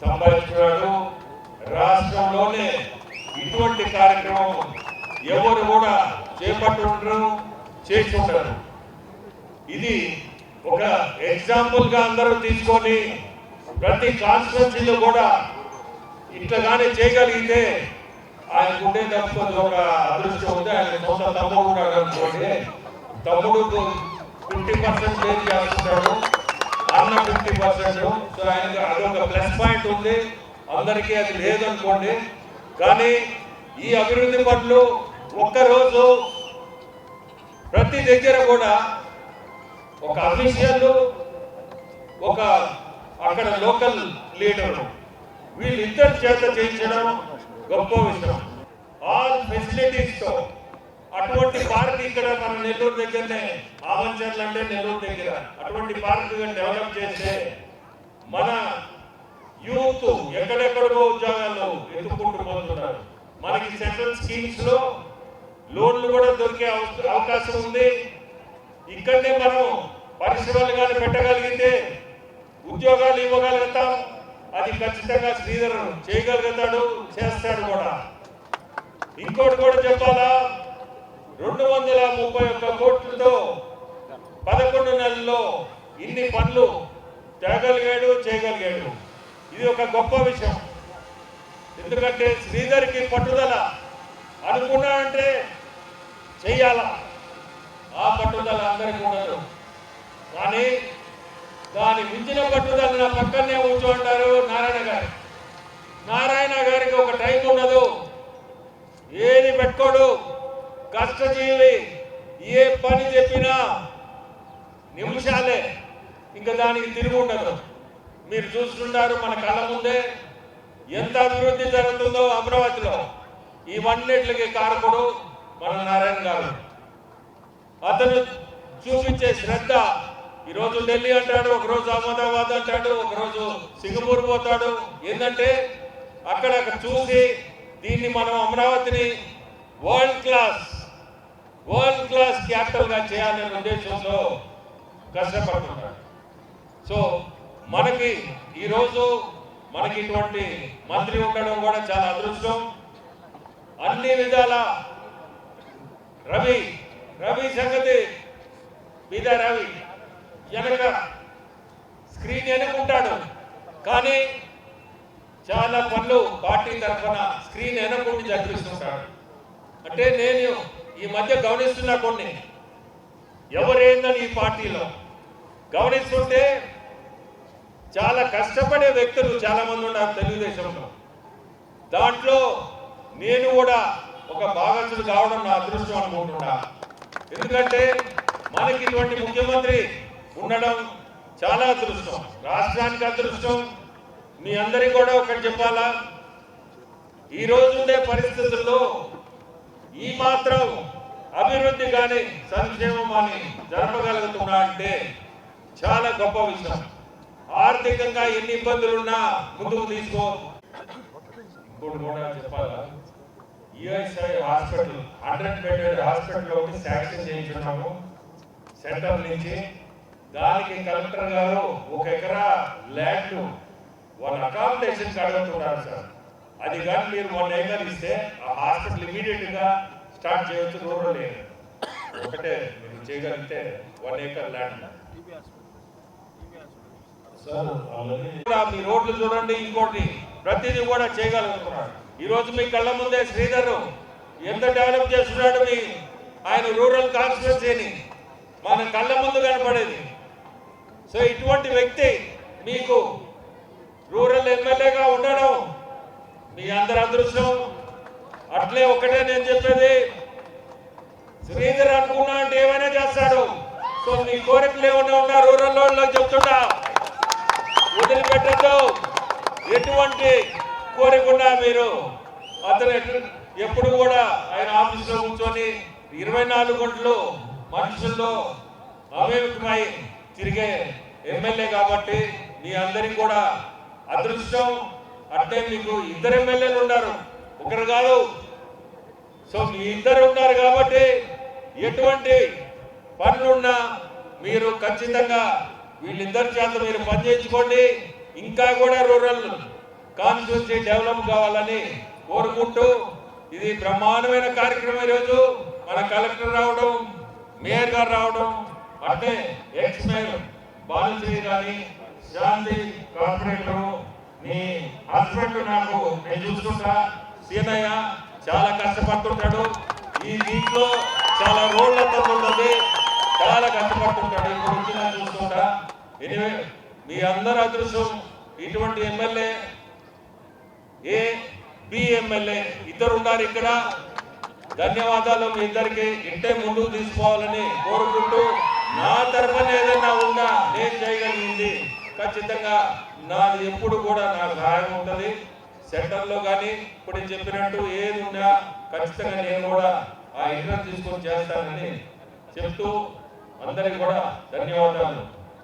సంపాదించుకున్నాడు రాష్ట్రంలోనే ఇటువంటి కార్యక్రమం ఎవరు కూడా చేపట్టుంటారు చేసి ఉంటారు ఇది ఒక ఎగ్జాంపుల్గా అందరూ తీసుకొని ప్రతి కాన్స్టిట్యూన్సీలో కూడా ఇట్లాగానే చేయగలిగితే ఆయనకు ఉండే తప్పది ఒక అదృష్టం ఉంది. ఆయన సొంత తమ్ముడు అనుకోండి. తమ్ముడు ఫిఫ్టీ పర్సెంట్ చేయాలనుకుంటాడు అన్న ఫిఫ్టీ పర్సెంట్ సో ఆయనకి అదొక ప్లస్ పాయింట్ ఉంది. అందరికీ అది లేదనుకోండి. కానీ ఈ అభివృద్ధి పనులు ఒక్కరోజు ప్రతి దగ్గర కూడా ఒక అఫీషియల్ ఒక అక్కడ లోకల్ లీడర్ వీళ్ళిద్దరి చేత చేయించడం గొప్ప విషయం. ఆల్ ఫెసిలిటీస్తో అటువంటి పార్క్ ఇక్కడ మన నెల్లూరు దగ్గరనే ఆవంచర్లు అంటే నెల్లూరు దగ్గర. అటువంటి పార్క్ డెవలప్ చేస్తే మన యూత్ ఎక్కడెక్కడో ఉద్యోగాలు ఎత్తుకుంటూ పోతున్నారు. మనకి సెంట్రల్ స్కీమ్స్లో లోన్లు కూడా దొరికే అవకాశం ఉంది. ఇక్కడనే మనం పరిశ్రమలు కానీ పెట్టగలిగితే ఉద్యోగాలు ఇవ్వగలుగుతాం. అది ఖచ్చితంగా శ్రీధర్ చేయగలుగుతాడు చేస్తాడు కూడా. ఇంకోటి కూడా చెప్పాలా? రెండు వందల ముప్పై ఒక్క కోట్లతో పదకొండు నెలల్లో ఇన్ని పనులు తేగలిగాడు చేయగలిగాడు. ఇది ఒక గొప్ప విషయం. ఎందుకంటే శ్రీధర్కి పట్టుదల అనుకున్నాడంటే చెయ్యాల? ఆ పట్టుదల అందరికీ ఉండదు. కానీ దాని మించిన పట్టుదల నా పక్కన ఉంచుంటారు నారాయణ గారు నారాయణ గారికి ఒక టైం ఉండదు ఏది పెట్టుకోడు కష్టజీవి ఏ పని చెప్పినా నిమిషాలే ఇంకా దానికి తిరిగి ఉండదు. మీరు చూస్తుంటారు మన కళ్ళ ముందే ఎంత అభివృద్ధి జరుగుతుందో అమరావతిలో. ఇవన్నిటికి కారకుడు మన నారాయణ గారు. అతను చూపించే శ్రద్ధ ఈరోజు ఢిల్లీ అంటాడు ఒకరోజు అహ్మదాబాద్ అంటాడు ఒకరోజు సింగపూర్ పోతాడు. ఏంటంటే అక్కడ చూసి దీన్ని మనం అమరావతిని వరల్డ్ క్లాస్ వరల్డ్ క్లాస్ క్యాపిటల్గా చేయాలనే ఉద్దేశంతో కష్టపడుతున్నాడు సో మనకి ఈరోజు మనకి ఇటువంటి మంత్రి ఉండడం కూడా చాలా అదృష్టం. అన్ని విధాల రవి రవి సంగతి మీద రవి వెనక స్క్రీన్ వెనుకుంటాడు కానీ చాలా పనులు పార్టీ తరఫున స్క్రీన్ ఎనకుండా జరిపిస్తుంటాడు అంటే నేను ఈ మధ్య గమనిస్తున్నా కొన్ని. ఎవరేందని ఈ పార్టీలో? గమనిస్తుంటే చాలా కష్టపడే వ్యక్తులు చాలా మంది ఉన్నారు తెలుగుదేశంలో. దాంట్లో నేను కూడా ఒక భాగస్తుడు కావడం నా అదృష్టం అనుకుంటున్నా. ఎందుకంటే మనకి ఇటువంటి ముఖ్యమంత్రి ఉండడం చాలా అదృష్టం. రాష్ట్రానికి అదృష్టం. మీ అందరికీ కూడా ఒకటి చెప్పాలా? ఈ రోజు ఉండే పరిస్థితుల్లో ఈ మాత్రం అభివృద్ధి కానీ సంక్షేమం కానీ జరపగలుగుతున్నా అంటే చాలా గొప్ప విషయం. ఆర్థికంగా ఎన్ని ఇబ్బందులున్నా ముందుకు తీసుకో. ఇప్పుడు కూడా చెప్పాలా? ESI hospital hundred bed hospital ఒకటి శాంక్షన్ చేయించున్నాము. సెంటర్ నుంచి దానికి కలెక్టర్ గారు ఒక ఎకరా ల్యాండ్ వాళ్ళ అకామిడేషన్ అడుగుతున్నారు సార్. అది కానీ మీరు వన్ ఏకర్ ఇస్తే ఆ హాస్పిటల్ ఇమీడియట్గా స్టార్ట్ చేయొచ్చు రూరల్ ఏరియా ఒకటే మీరు చేయగలిగితే వన్ ఏకర్ ల్యాండ్ మీ రోడ్లు చూడండి ఇంకోటి ప్రతిదీ కూడా చేయగలుగుతున్నాడు. ఈ రోజు మీ కళ్ళ ముందే శ్రీధర్ ఎంత డెవలప్ చేస్తున్నాడు మీ ఆయన రూరల్ కాన్స్టిట్యున్సీని. మన కళ్ళ ముందు కనపడేది. సో ఇటువంటి వ్యక్తి మీకు రూరల్ ఎమ్మెల్యేగా ఉండడం మీ అందరి అదృష్టం అట్లే ఒకటే నేను చెప్పేది. శ్రీధర్ అనుకున్నా అంటే ఏమైనా చేస్తాడు. సో నీ కోరికలు ఏమైనా ఉన్నా రూరల్ వాళ్ళకి చెప్తుంటా వదిలిపెట్టద్దు. ఎటువంటి కోరికుండా మీరు అతను ఎటు- ఎప్పుడు కూడా ఆయన ఆఫీసులో కూర్చొని ఇరవై నాలుగు గంటలు మనుషుల్లో అవేమికమై తిరిగే ఎమ్మెల్యే కాబట్టి మీ అందరికి కూడా అదృష్టం. అంటే మీకు ఇద్దరు ఎమ్మెల్యేలు ఉన్నారు. ఒకరు కాదు. సో మీ ఇద్దరు ఉన్నారు కాబట్టి ఎటువంటి పనులున్నా మీరు ఖచ్చితంగా వీళ్ళిద్దరి చేత మీరు పనిచేయించుకోండి ఇంకా కూడా రూరల్ కాన్స్టిట్యూన్సీ డెవలప్ కావాలని కోరుకుంటూ ఇది బ్రహ్మాండమైన కార్యక్రమం ఈరోజు. మన కలెక్టర్ రావడం మేయర్ గారు రావడం అంటే ఎక్స్ మేయర్ బాలశ్రీ గాని శాంతి కార్పొరేటర్ నీ హస్బెండ్ నాకు నేను చూసుకుంటా సీనయ్య చాలా కష్టపడుతుంటాడు. ఈ దీంట్లో చాలా రోడ్ల తగ్గుతుంది చాలా కష్టపడుతుంటాడు. ఇప్పుడు వచ్చి నేను చూసుకుంటా ఎనివే మీ అందరి అదృష్టం ఇటువంటి ఎమ్మెల్యే ఏ బి ఎమ్మెల్యే ఇద్దరు ఉన్నారు ఇక్కడ. ధన్యవాదాలు మీ ఇద్దరికి. ఇంటే ముందు తీసుకోవాలని కోరుకుంటూ నా తరఫున ఏదైనా ఉన్నా నేను చేయగలిగింది. ఖచ్చితంగా నాది ఎప్పుడు కూడా నాకు సహాయం ఉంటుంది. సెంటర్లో కానీ ఇప్పుడు నేను చెప్పినట్టు ఏది ఉన్నా ఖచ్చితంగా నేను కూడా ఆ ఇంట్రెస్ట్ తీసుకొని చేస్తానని చెప్తూ అందరికి కూడా ధన్యవాదాలు.